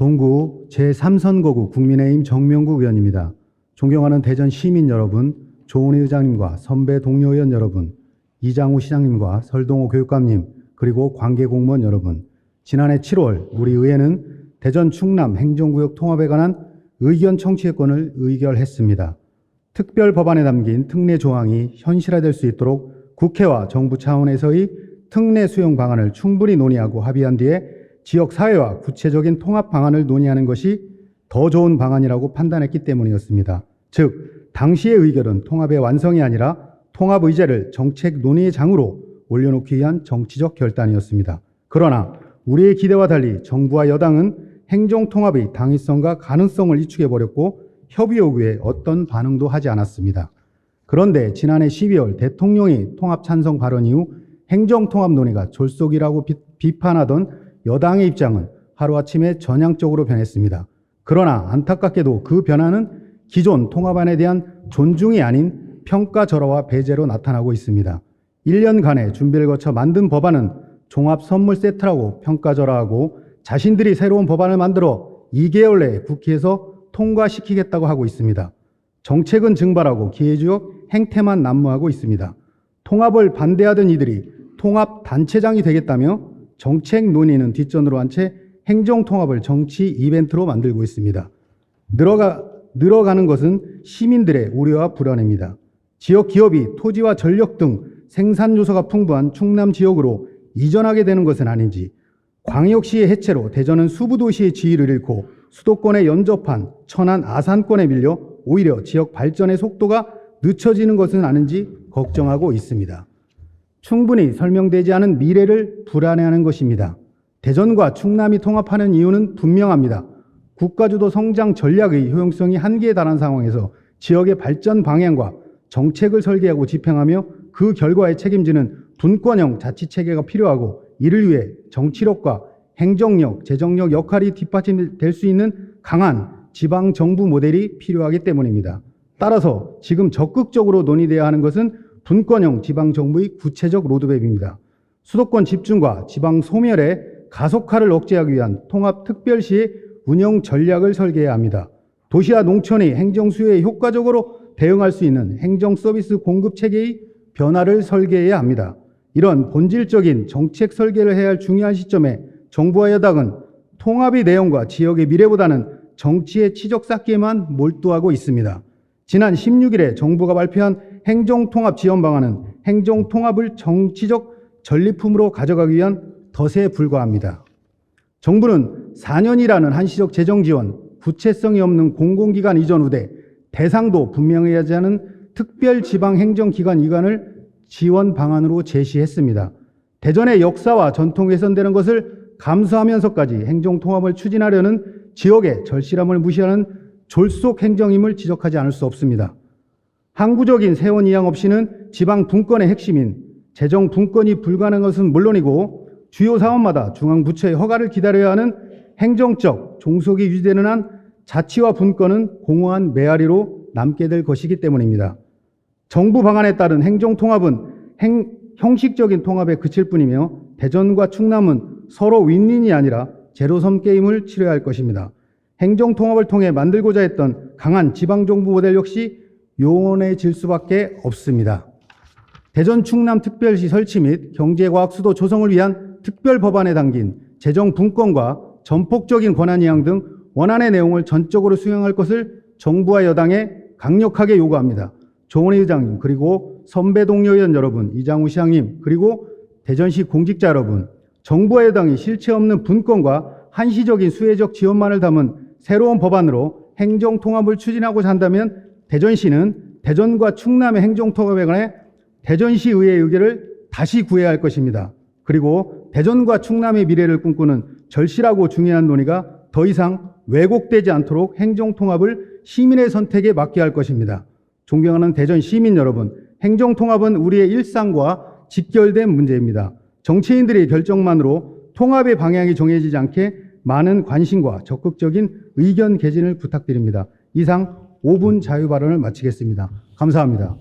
동구 제3선거구 국민의힘 정명국 의원입니다. 존경하는 대전 시민 여러분, 조은희 의장님과 선배 동료 의원 여러분, 이장우 시장님과 설동호 교육감님, 그리고 관계 공무원 여러분, 지난해 7월 우리 의회는 대전 충남 행정구역 통합에 관한 의견 청취권을 의결했습니다. 특별 법안에 담긴 특례 조항이 현실화될 수 있도록 국회와 정부 차원에서의 특례 수용 방안을 충분히 논의하고 합의한 뒤에 지역 사회와 구체적인 통합 방안을 논의하는 것이 더 좋은 방안이라고 판단했기 때문이었습니다. 즉, 당시의 의결은 통합의 완성이 아니라 통합 의제를 정책 논의의 장으로 올려놓기 위한 정치적 결단이었습니다. 그러나 우리의 기대와 달리 정부와 여당은 행정 통합의 당위성과 가능성을 위축해 버렸고 협의 요구에 어떤 반응도 하지 않았습니다. 그런데 지난해 12월 대통령이 통합 찬성 발언 이후 행정 통합 논의가 졸속이라고 비, 비판하던 여당의 입장은 하루아침에 전향적으로 변했습니다. 그러나 안타깝게도 그 변화는 기존 통합안에 대한 존중이 아닌 평가 절하와 배제로 나타나고 있습니다. 1년간의 준비를 거쳐 만든 법안은 종합 선물 세트라고 평가 절하하고 자신들이 새로운 법안을 만들어 2개월 내에 국회에서 통과시키겠다고 하고 있습니다. 정책은 증발하고 기회주역 행태만 난무하고 있습니다. 통합을 반대하던 이들이 통합 단체장이 되겠다며 정책 논의는 뒷전으로 한 채 행정 통합을 정치 이벤트로 만들고 있습니다. 늘어가, 늘어가는 것은 시민들의 우려와 불안입니다. 지역 기업이 토지와 전력 등 생산 요소가 풍부한 충남 지역으로 이전하게 되는 것은 아닌지, 광역시의 해체로 대전은 수부도시의 지위를 잃고 수도권에 연접한 천안 아산권에 밀려 오히려 지역 발전의 속도가 늦춰지는 것은 아닌지 걱정하고 있습니다. 충분히 설명되지 않은 미래를 불안해하는 것입니다. 대전과 충남이 통합하는 이유는 분명합니다. 국가주도 성장 전략의 효용성이 한계에 달한 상황에서 지역의 발전 방향과 정책을 설계하고 집행하며 그 결과에 책임지는 분권형 자치 체계가 필요하고 이를 위해 정치력과 행정력, 재정력 역할이 뒷받침될 수 있는 강한 지방 정부 모델이 필요하기 때문입니다. 따라서 지금 적극적으로 논의돼야 하는 것은 분권형 지방 정부의 구체적 로드맵입니다. 수도권 집중과 지방 소멸의 가속화를 억제하기 위한 통합 특별시의 운영 전략을 설계해야 합니다. 도시와 농촌의 행정 수요에 효과적으로 대응할 수 있는 행정 서비스 공급 체계의 변화를 설계해야 합니다. 이런 본질적인 정책 설계를 해야 할 중요한 시점에 정부와 여당은 통합의 내용과 지역의 미래보다는 정치의 치적 쌓기에만 몰두하고 있습니다. 지난 16일에 정부가 발표한 행정통합 지원 방안은 행정통합을 정치적 전리품으로 가져가기 위한 덫에 불과합니다. 정부는 4년이라는 한시적 재정 지원, 구체성이 없는 공공기관 이전 후대, 대상도 분명하지 않은 특별 지방 행정기관 이관을 지원 방안으로 제시했습니다. 대전의 역사와 전통 훼손되는 것을 감수하면서까지 행정 통합을 추진하려는 지역의 절실함을 무시하는 졸속 행정임을 지적하지 않을 수 없습니다. 항구적인 세원 이양 없이는 지방 분권의 핵심인 재정 분권이 불가능한 것은 물론이고 주요 사업마다 중앙 부처의 허가를 기다려야 하는 행정적 종속이 유지되는 한 자치와 분권은 공허한 메아리로 남게 될 것이기 때문입니다. 정부 방안에 따른 행정 통합은 행, 형식적인 통합에 그칠 뿐이며 대전과 충남은 서로 윈윈이 아니라 제로섬 게임을 치러야 할 것입니다. 행정 통합을 통해 만들고자 했던 강한 지방 정부 모델 역시 요원해질 수밖에 없습니다. 대전 충남 특별시 설치 및 경제과학 수도 조성을 위한 특별 법안에 담긴 재정 분권과 전폭적인 권한 이양 등 원안의 내용을 전적으로 수행할 것을 정부와 여당에 강력하게 요구합니다. 조은희 의장님 그리고 선배 동료 의원 여러분, 이장우 시장님 그리고 대전시 공직자 여러분, 정부와 여당이 실체 없는 분권과 한시적인 수혜적 지원만을 담은 새로운 법안으로 행정 통합을 추진하고자 한다면 대전시는 대전과 충남의 행정통합에 관해 대전시 의회 의결을 다시 구해야 할 것입니다. 그리고 대전과 충남의 미래를 꿈꾸는 절실하고 중요한 논의가 더 이상 왜곡되지 않도록 행정통합을 시민의 선택에 맡겨야 할 것입니다. 존경하는 대전 시민 여러분, 행정통합은 우리의 일상과 직결된 문제입니다. 정치인들의 결정만으로 통합의 방향이 정해지지 않게 많은 관심과 적극적인 의견 개진을 부탁드립니다. 이상 5분 자유 발언을 마치겠습니다. 감사합니다.